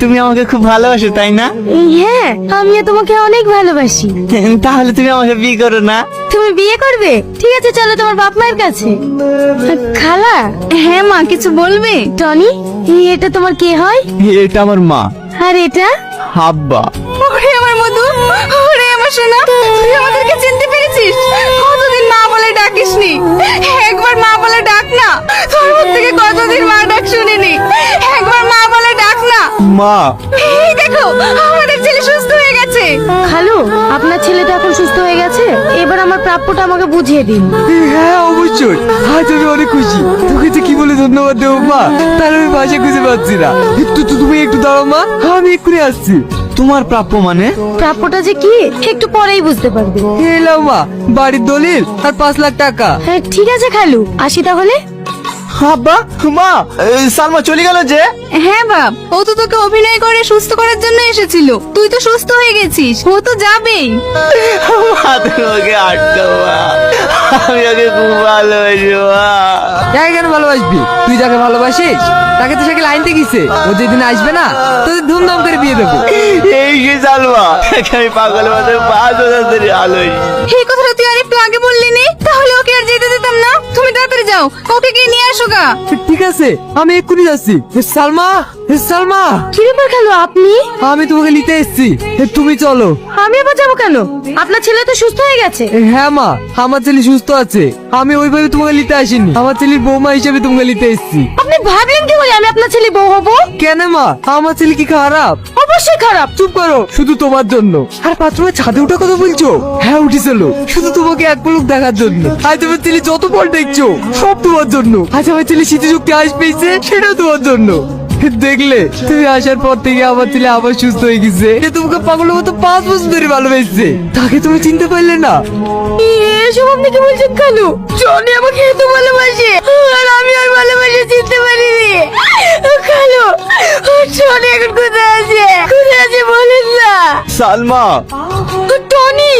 তুমি আমাকে খুব ভালোবাসো তাই না? হ্যাঁ আমিও তোমাকে অনেক ভালোবাসি। তাহলে তুমি আমাকে বিয়ে করো না? তুমি বিয়ে করবে? ঠিক আছে চলো তোমার বাপ মায়ের কাছে। খালা হ্যাঁ মা কিছু বলবে? টনি এটা তোমার কে হয়? এটা আমার মা। আর এটা? হাব্বা। ওরে আমার মধু ওরে আমার সোনা তুই আমাদেরকে মা। এই দেখো আমাদের ছেলে সুস্থ হয়ে গেছে। খালু আপনার ছেলে তো এখন সুস্থ হয়ে গেছে? এবার আমার প্রাপ্যটা আমাকে বুঝিয়ে দিন। হ্যাঁ অবশ্যই। আজ আমি অনেক খুশি। তোকে যে কি বলে ধন্যবাদ দেবো মা তার আমি ভাষা খুঁজে পাচ্ছি না। একটু তো তুমি একটু দাঁড়াও মা আমি এক্ষুনি আসছি। তোমার প্রাপ্য মানে? প্রাপ্যটা যে কি একটু পরেই বুঝতে পারবে। এলাও মা বাড়ির দলিল আর পাঁচ লাখ টাকা। হ্যাঁ ঠিক আছে খালু। আসি তাহলে। হাব্বা মা সালমা চলে গেল যে। হ্যাঁ বাপ। ও তো তোকে অভিনয় করে সুস্থ করার জন্য এসেছিল। তুই তো সুস্থ হয়ে গেছিস। ও তো যাবেই। ওকে আটকাও আমি ওকে খুব ভালোবাসি কেন ভালোবাসবি? তুই যাকে ভালোবাসিস তাকে তো সেকে লাইন গেছে ও যেদিন আসবে না তোদের ধুমধাম করে বিয়ে দেবো। এই যে সালমা আমি পাগল মতো পাঁচ বছর ধরে ভালোবাসি এই কথাটা তুই আর একটু আগে বললি নি? তাহলে ওকে আর যেতে দিতাম না। যাও কোকে গিয়ে নিয়ে আসো গা। ঠিক আছে আমি এক্ষুনি যাচ্ছি। সালমা! সালমা! কি ব্যাপার খালু আপনি? আমি তোমাকে নিতে এসেছি। তুমি চলো। আমি আবার যাব কেন? আপনার ছেলে তো সুস্থ হয়ে গেছে। হ্যাঁ মা আমার ছেলে সুস্থ আছে। আমি ওইভাবে তোমাকে নিতে আসিনি। আমার ছেলের বৌমা হিসেবে তোমাকে নিতে এসেছি। আপনি ভাবলেন কি করে আমি আপনার ছেলে বউ হব? কেন মা? আমার ছেলে কি খারাপ? অবশ্যই খারাপ। চুপ করো শুধু তোমার জন্য। আর বাথরুমে ছাদে উঠা কথা বলছো? হ্যাঁ উঠেছিল শুধু তোমাকে এক পলক দেখার জন্য। আজ তোমার ছেলে যত বল দেখছ সব তোমার জন্য। আজ আমার ছেলে স্মৃতি শক্তি আজ পেয়েছে সেটাও তোমার জন্য। দেখলে তুমি আসার পর থেকে আবার ছেলে আবার সুস্থ হয়ে গেছে। সে তোমাকে পাগলের মতো পাঁচ বছর ধরে ভালোবেসেছে। তাকে তুমি চিনতে পারলে না। এসব আপনি কি বলছেন খালু জনি আমাকে এত ভালোবাসে আর আমি আর ভালোবাসে চিনতে পারিনি। খালু জনি এখন কোথায় আছে? কোথায় আছে বলেন না। সালমা। টনি!